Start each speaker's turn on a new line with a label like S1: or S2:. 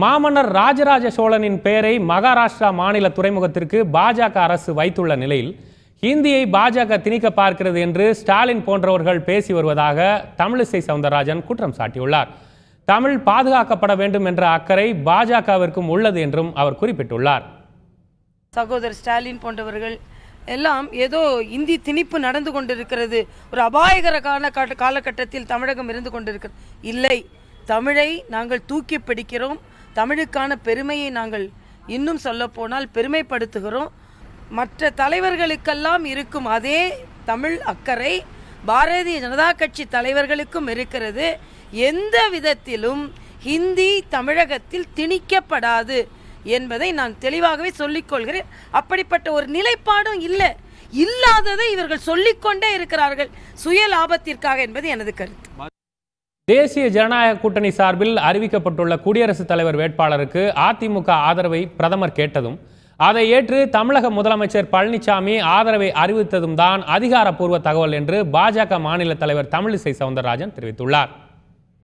S1: மாமன்னர் ராஜராஜ சோழனின் பெயரை மகாராஷ்டிரா மாநில துறைமுகத்திற்கு பாஜக அரசு வைத்துள்ள நிலையில் ஹிந்தியை பாஜக திணிக்க பார்க்கிறது என்று ஸ்டாலின் போன்றவர்கள் பேசி வருவதாக தமிழிசை சவுந்தரராஜன் குற்றம் சாட்டியுள்ளார். தமிழ் பாதுகாக்கப்பட வேண்டும் என்ற அக்கறை பாஜகவிற்கும் உள்ளது என்றும் அவர் குறிப்பிட்டுள்ளார்.
S2: சகோதரர் ஸ்டாலின் போன்றவர்கள் எல்லாம் ஏதோ இந்தி திணிப்பு நடந்து கொண்டிருக்கிறது. ஒரு அபாயகர கால காலகட்டத்தில் தமிழகம் இருந்து கொண்டிருக்கிறது. இல்லை தமிழை நாங்கள் தூக்கி பிடிக்கிறோம். தமிழுக்கான பெருமையை நாங்கள் இன்னும் சொல்லப்போனால் பெருமைப்படுத்துகிறோம். மற்ற தலைவர்களுக்கெல்லாம் இருக்கும் அதே தமிழ் அக்கறை பாரதிய ஜனதா கட்சி தலைவர்களுக்கும் இருக்கிறது. எந்த விதத்திலும் ஹிந்தி தமிழகத்தில் திணிக்கப்படாது என்பதை நான் தெளிவாகவே சொல்லிக் கொள்கிறேன் அப்படிப்பட்ட ஒரு நிலைப்பாடும் இல்லை. இல்லாததை இவர்கள் சொல்லிக்கொண்டே இருக்கிறார்கள். சுய லாபத்திற்காக என்பது எனது கருத்து.
S1: தேசிய ஜனநாயக கூட்டணி சார்பில் அறிவிக்கப்பட்டுள்ள குடியரசுத் தலைவர் வேட்பாளருக்கு அதிமுக ஆதரவை பிரதமர் கேட்டதும் அதை ஏற்று தமிழக முதலமைச்சர் பழனிசாமி ஆதரவை அறிவித்ததும் தான் அதிகாரப்பூர்வ தகவல் என்று பாஜக மாநில தலைவர் தமிழிசை சவுந்தரராஜன் தெரிவித்துள்ளார்.